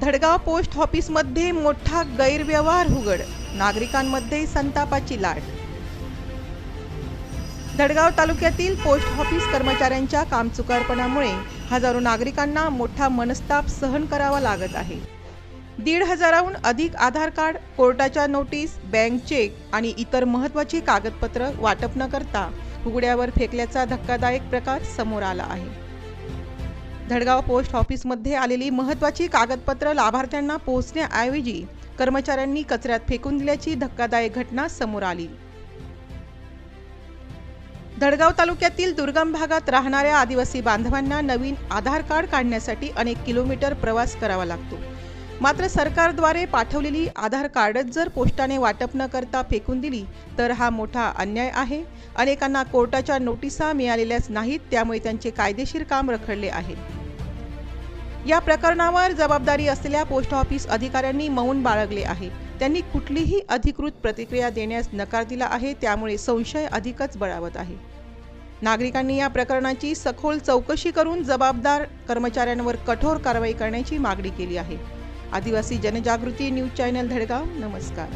Dhadgaon post ऑफिसमध्ये मोठा गैरव्यवहार उघड. नागरिकांमध्ये संतापाची लाट. धडगाव तालुक्यातील पोस्ट ऑफिस कर्मचाऱ्यांच्या कामचुकारपणामुळे हजारो नागरिकांना मोठा मनस्ताप सहन करावा लागत आहे. दीड हजाराहून अधिक आधार कार्ड कोर्टाच्या नोटीस बँक चेक आणि इतर महत्त्वाची कागदपत्र वाटप न करता उघड्यावर फेकल्याचा धक्कादायक प्रकार समोर आला आहे. धडगाव पोस्ट ऑफिसमध्ये आलेली महत्त्वाची कागदपत्र लाभार्थ्यांना पोहोचण्याऐवजी कर्मचाऱ्यांनी कचऱ्यात फेकून दिल्याची धक्कादायक घटना समोर आली. धडगाव तालुक्यातील दुर्गम भागात राहणाऱ्या आदिवासी बांधवांना नवीन आधार कार्ड काढण्यासाठी अनेक किलोमीटर प्रवास करावा लागतो. मात्र सरकारद्वारे पाठवलेली आधार कार्डच जर पोस्टाने वाटप न करता फेकून दिली तर हा मोठा अन्याय आहे. अनेकांना कोर्टाच्या नोटिसा मिळालेल्याच नाहीत त्यामुळे त्यांचे कायदेशीर काम रखडले आहे. या प्रकरणावर जबाबदारी असलेल्या पोस्ट ऑफिस अधिकाऱ्यांनी मौन बाळगले आहे. त्यांनी कुठलीही अधिकृत प्रतिक्रिया देण्यास नकार दिला आहे त्यामुळे संशय अधिकच बळावत आहे. नागरिकांनी या प्रकरणाची सखोल चौकशी करून जबाबदार कर्मचाऱ्यांवर कठोर कारवाई करण्याची मागणी केली आहे. आदिवासी जनजागृती न्यूज चॅनल धडगाव नमस्कार.